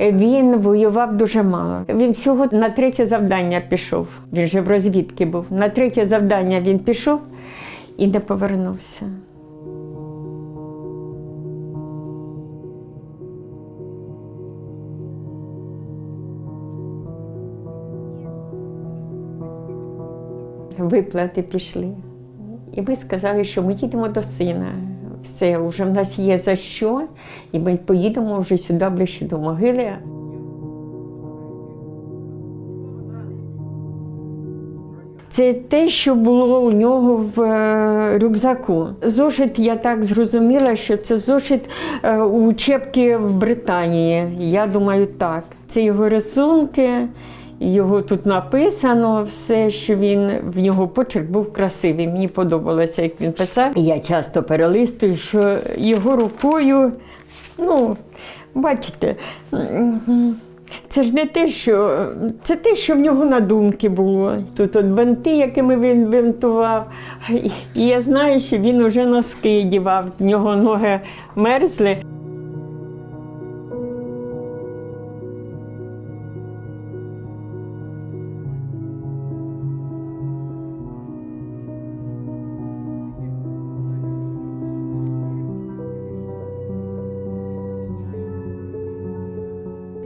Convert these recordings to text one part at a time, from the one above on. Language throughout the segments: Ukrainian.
Він воював дуже мало. Він всього на третє завдання пішов. Він же в розвідки був. На третє завдання він пішов і не повернувся. Виплати пішли. І ми сказали, що ми їдемо до сина. Все, вже в нас є за що, і ми поїдемо вже сюди ближче до могили. Це те, що було у нього в е, рюкзаку. Зошит, я так зрозуміла, що це зошит е, у учебки в Британії. Я думаю, так. Це його рисунки, його тут написано все, що він в нього почерк був красивий. Мені подобалося, як він писав. Я часто перелистую, що його рукою, ну, бачите. це ж не те, що це те, що в нього на думки було. Тут от бенти, якими він бинтував. І я знаю, що він уже носки дівав, в нього ноги мерзли.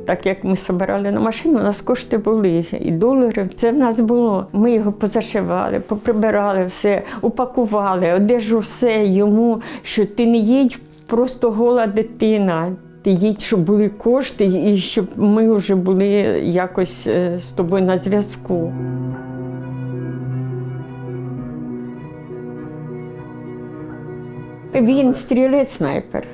Так як ми збирали на машину, у нас кошти були і долари. Це в нас було. Ми його позашивали, поприбирали все, упакували, одежу все йому, що ти не їдь просто гола дитина. Ти їдь, щоб були кошти, і щоб ми вже були якось е, з тобою на зв'язку. Він стрілець снайпер.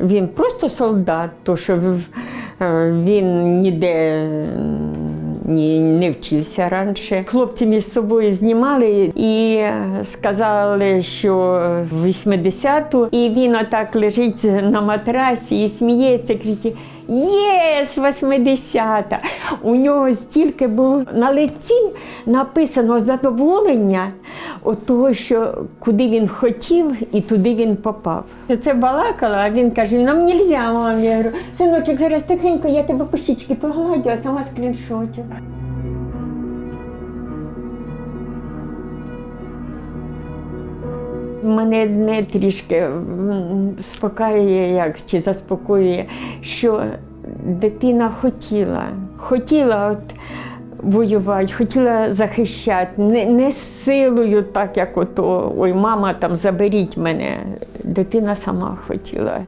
Він просто солдат, то що е, він ніде ні, не вчився раніше. Хлопці між собою знімали і сказали, що в 80-ту, і він отак лежить на матрасі і сміється, кричить. Єс, 80-та! У нього стільки було на лиці написано задоволення от того, що куди він хотів і туди він попав. Це балакала, а він каже: нам не можна, мам. Я говорю, синочок, зараз тихенько, я тебе по щічки погладю, а сама скріншотю. Мене не трішки спокаює, як чи заспокоює, що дитина хотіла, хотіла от воювати, хотіла захищати, не, не силою, так як ото ой, мама там заберіть мене. Дитина сама хотіла.